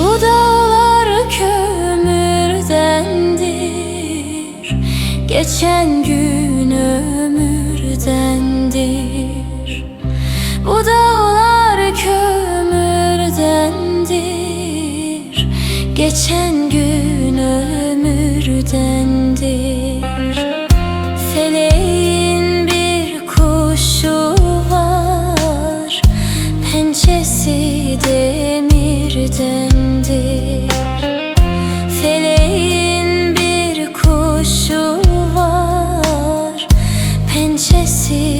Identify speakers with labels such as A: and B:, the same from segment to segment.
A: Bu dağlar kömürdendir. Geçen gün ömürdendir. Bu dağlar kömürdendir. Geçen gün decir.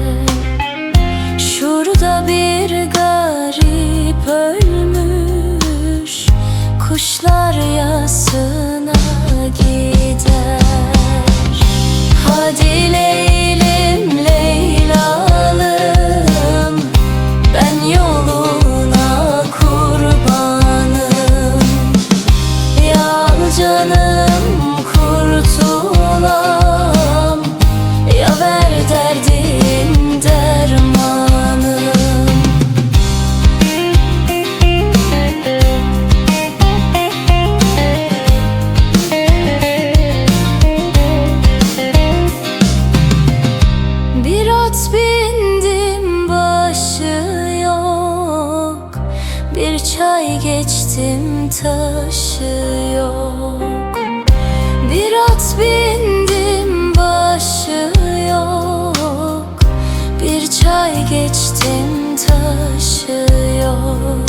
A: yasına geçtim taşı Bir at bindim başı yok. Bir çay geçtim taşı yok.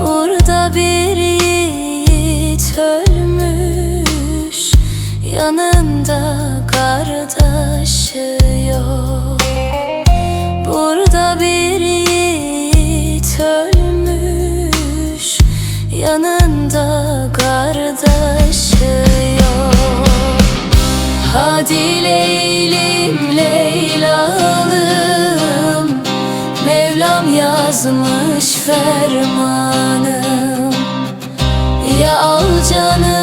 A: Burada bir yiğit ölmüş. Yanında kardeşi yok. Burada bir Hadi Leylim Leylalım Mevlam yazmış fermanım. Ya al canım